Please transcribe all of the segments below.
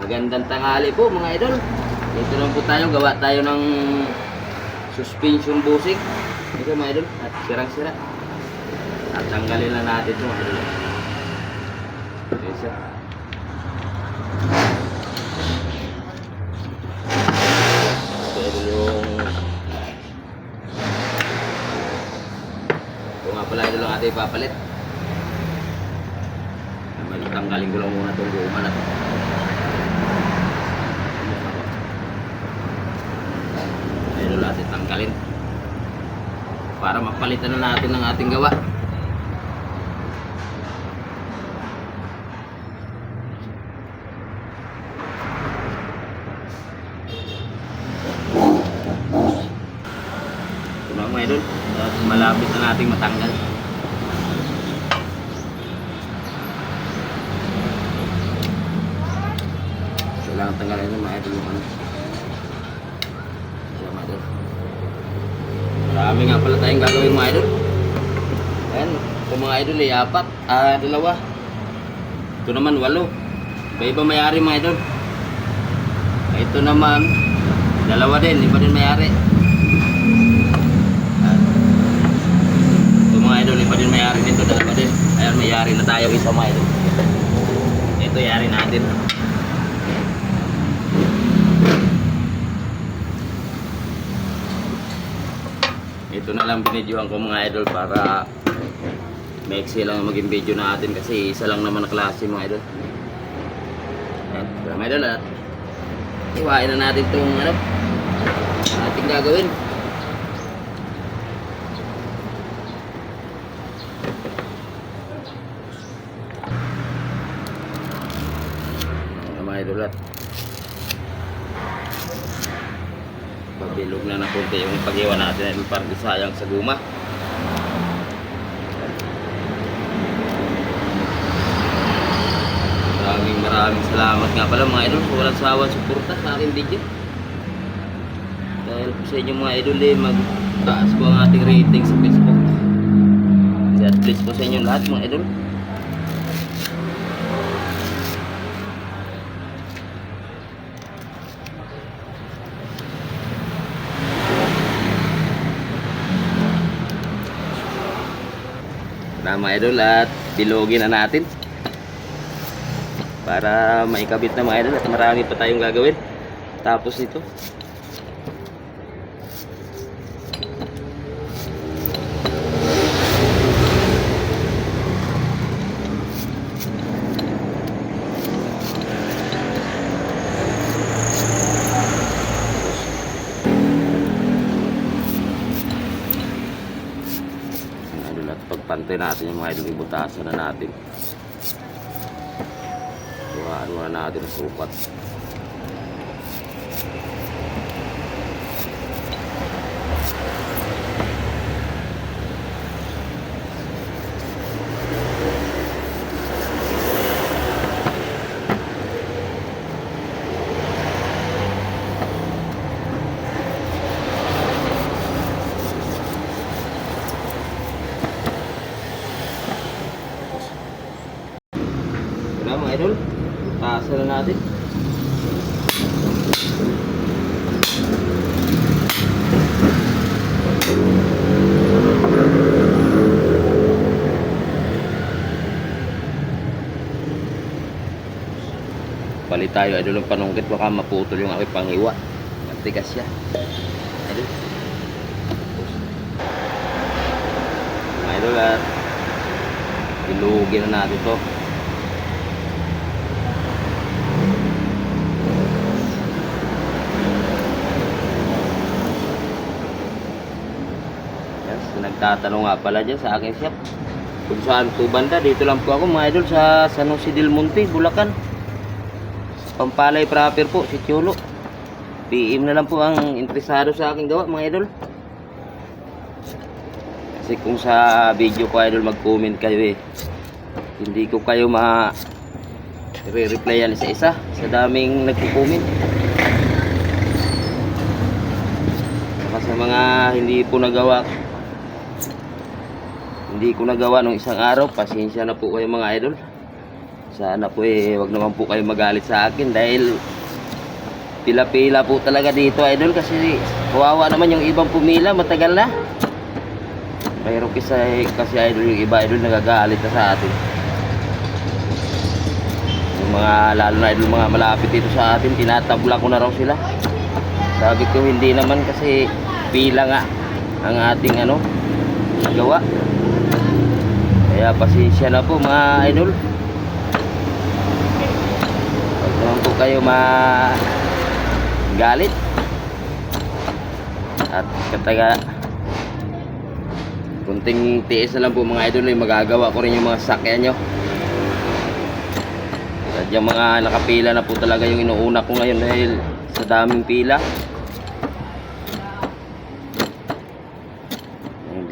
Magandang tanghali po mga idol. Dito lang po tayo, gawa tayo ng suspension busik. Ito mga idol, at sirang-sira. At tanggalin lang natin ito mga idol. Okay, sir. Ito yung... Ito nga pala ang ating ipapalit. Tanggalin ko lang muna itong guma na to. Ayun natin tanggalin. Para mapalitan na natin ng ating gawa. Ito na mga idol. Malapit na nating matanggal. Kailangan tanggalin ng mga idol yung ano. Ayan, mga idol. Marami nga pala tayong gagawin mga idol. Ayan, ito mga idol ay apat, ah, dalawa. Ito naman walo. Iba-iba mayari mga idol. Ito naman, dalawa din, iba din mayari. Ito mga idol, iba din mayari dito, dalawa din. Ayan, mayari na tayo isa mga idol. Ito yari natin. Ito na lang binidyohan ko mga idol para maiksi lang ang maging video natin kasi isa lang naman na klase mga idol. Tara, mga idol at iwain na natin itong ano, ating gagawin. Mga idol at Pabilog na ng konti yung pag-iwan natin ay parang sayang sa guma. Maraming maraming salamat nga pala mga idol sa walang sawang suporta sa aking video. Dahil po sa inyo mga idol eh, mag-taas po ang ating rating sa Facebook. God bless po sa inyo lahat mga idol. Mga idol. At bilogin na natin. Para maikabit na mga idol. At marami pa tayong gagawin. Tapos ito at pagpantay natin yung mga idol ibutasan na natin. Tuhaan muna natin ang sukat mga idol. Taasan na natin. Palit tayo idol ng panungkit baka maputol yung aking pangiwa. Matigas siya. Idol. Idol at ilugin na natin to. Nagtatanong nga pala dyan sa aking shop. Kung saan po banda, dito lang po ako mga idol sa San Jose del Monte, Bulacan. Pampalay proper po, si Cholo. PM na lang po ang interesado sa aking gawa mga idol. Kasi kung sa video ko idol mag-comment kayo eh. Hindi ko kayo ma re-replyan isa-isa sa daming nagko-comment. Saka sa mga hindi po nagawa hindi ko nagawa nung isang araw pasensya na po kayo mga idol Sana po eh, wag naman po kayo magalit sa akin dahil pila-pila po talaga dito idol kasi kawawa naman yung ibang pumila matagal na. Pero kasi, kasi idol yung iba idol nagagalit na sa atin. Yung mga lalo na idol mga malapit dito sa atin tinatabla ko na raw sila. Sabi ko hindi naman kasi pila nga ang ating ano gawa. Kaya pasensya na po mga idol. Huwag naman po kayo ma galit. At kataga kunting tiis na lang po mga idol ay magagawa ko rin yung mga sakyan nyo. Sadyang mga nakapila na po talaga yung inuuna ko ngayon dahil sa daming pila.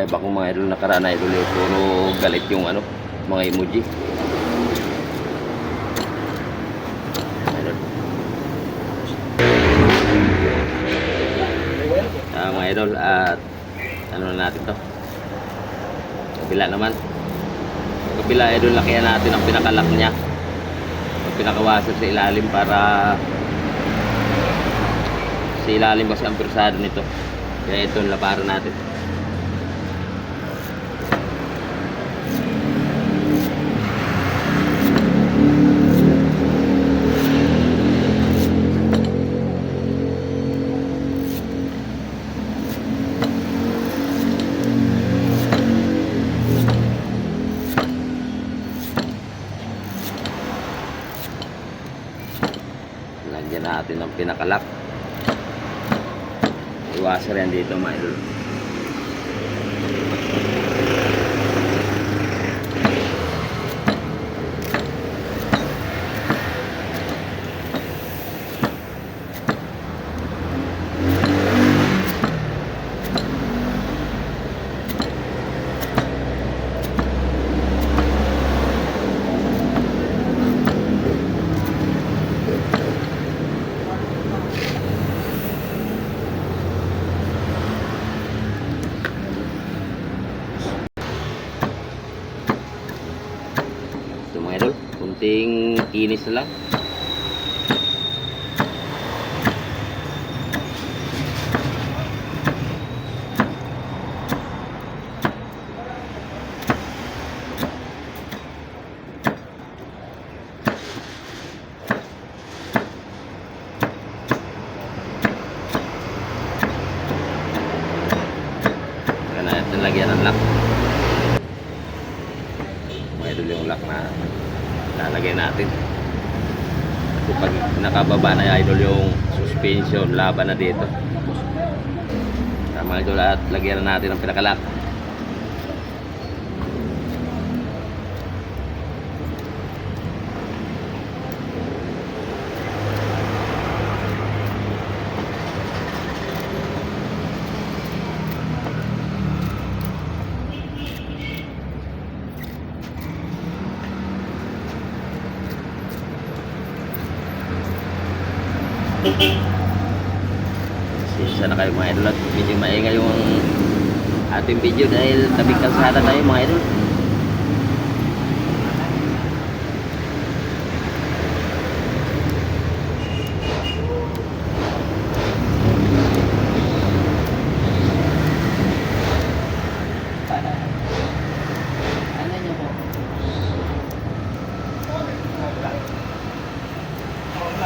Nag-live ako mga idol nakaraan na idol eh. Puro galit yung ano, mga emoji. Idol. Ah, mga idol, at ano na natin to? Kabila naman. Kabila idol, lakihan natin ang pinakalak niya. Ang pinakawasan sa ilalim para sa ilalim kasi ang persado nito. Kaya ito ang laparan natin. Lagyan natin ng pinakalak. Iwasan rin dito mga idol. Ito mga idol, kunting kinis na lang. Lagyan ng lock. Idol yung lock na lalagay natin. Pag nakababa na idol yung suspension, laban na dito. Tama idol at lagyan na natin ang pinakalock. Sisa na kayo mga idol at medyo maingay yung ating video dahil tabi kalsada tayo mga idol.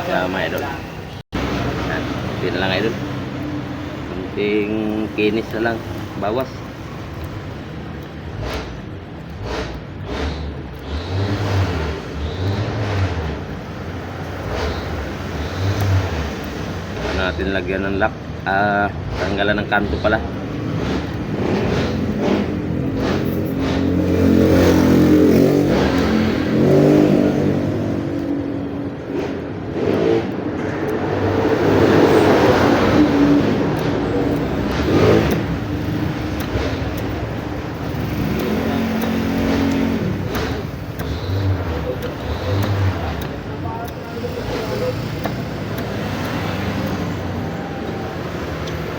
Kaya mga idol. Yan. Hindi na lang idol. Kunting kinis na lang. Bawas. Natin lagyan ng lock. Ah, tanggalan ng kanto pala.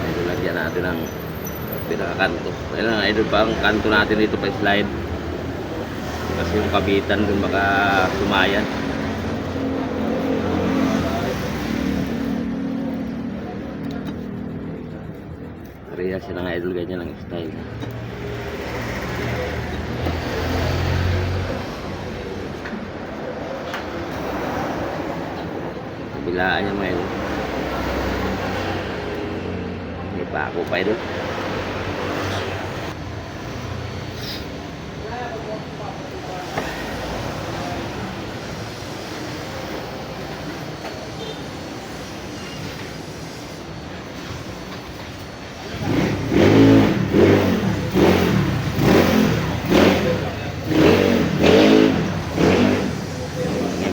Medyo lagyan natin ng pinakakanto. Kailangan idol pa ang kanto natin dito pa slide. Kasi yung kabitan dun baka sumayan. Parehas sila ng idol ganyan ang style. Kabilaan niya mga idol. Pako pa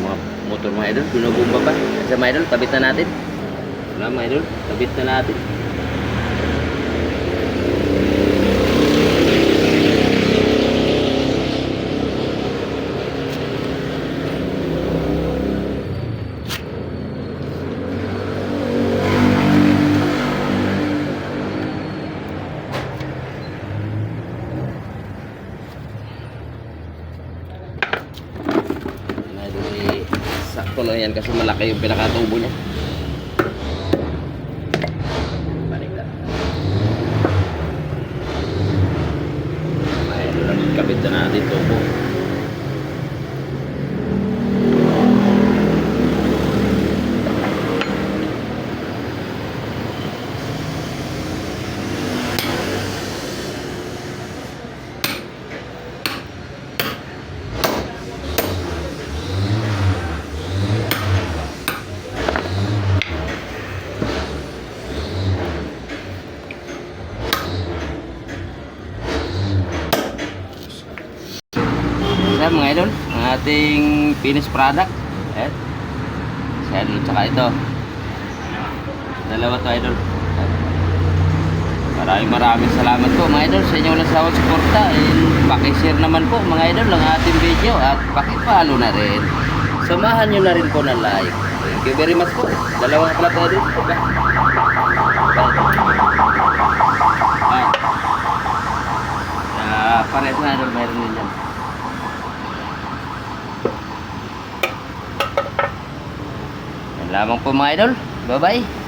mga motor mga idol, binubumba pa. Sa mga idol, tabit na natin. Wala mga idol, tabit na natin. Mga idol, eh, sakto yan kasi malaki yung pinakatubo niya. Kabit na natin tubo. Isa mga idol, ang ating finished product. Eh. Si idol tsaka ito. Dalawa to idol. Maraming maraming salamat po mga idol sa inyong nasawag suporta. And pakishare naman po mga idol ang ating video at pakipalo na rin. Samahan nyo na rin po ng like. Thank you very much po. Dalawa nga pala to idol. Bye. Bye. Ah, pares na idol, meron din. Yan lamang po mga idol. Bye-bye.